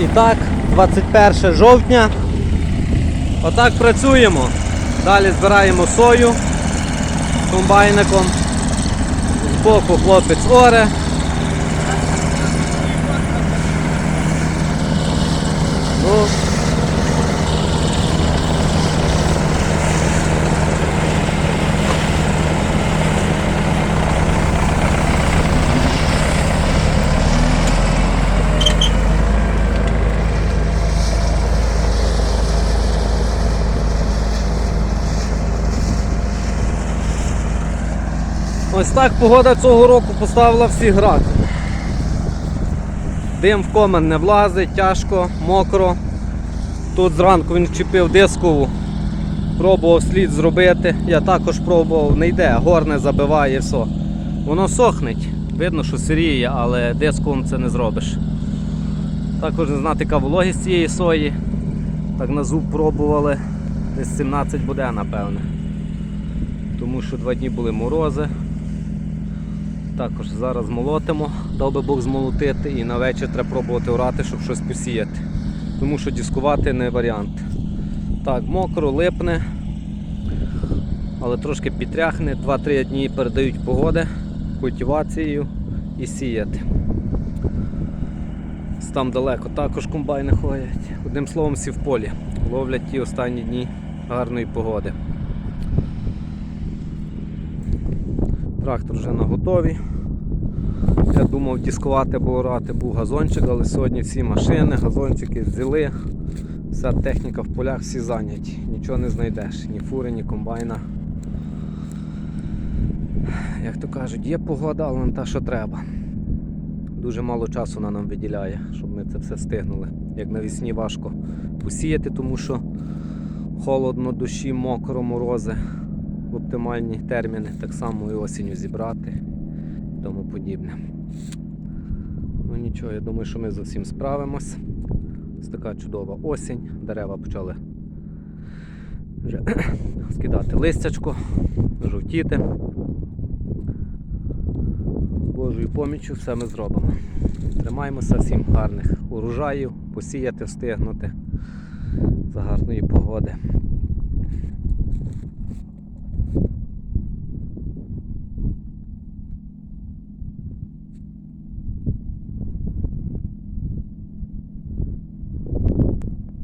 І так, 21 жовтня. Отак працюємо. Далі збираємо сою комбайником. Збоку хлопець оре. Ось так погода цього року поставила всі град. Дим в комен не влазить, тяжко, мокро. Тут зранку він вчепив дискову, пробував слід зробити. Я також пробував, не йде, горне забиває все. Воно сохнеть. Видно, що сиріє, але дисковим це не зробиш. Також не знати, яка вологість цієї сої. Так на зуб пробували. Десь 17 буде, напевне. Тому що два дні були морози. Також зараз молотимо, дав би Бог змолотити і на вечір треба пробувати орати, щоб щось посіяти. Тому що дискувати не варіант. Так, мокро, липне, але трошки підтряхне, 2-3 дні передають погоди, культивацією і сіяти. Там далеко також комбайни ходять. Одним словом, всі в полі. Ловлять ті останні дні гарної погоди. Трактор вже на готові. Я думав дискувати або орати був газончик, але сьогодні всі машини, газончики взяли. Вся техніка в полях всі зайняті. Нічого не знайдеш, ні фури, ні комбайна. Як то кажуть, є погода, але не та, що треба. Дуже мало часу вона нам виділяє, щоб ми це все стигнули. Як навесні важко посіяти, тому що холодно, дощі, мокро, морози в оптимальні терміни, так само і осінню зібрати і тому подібне. Ну нічого, я думаю, що ми з усім справимось. Ось така чудова осінь, дерева почали вже скидати листячко, жовтіти. Божою поміччю все ми зробимо. Тримаємося всім гарних урожаїв, посіяти, встигнути за гарної погоди.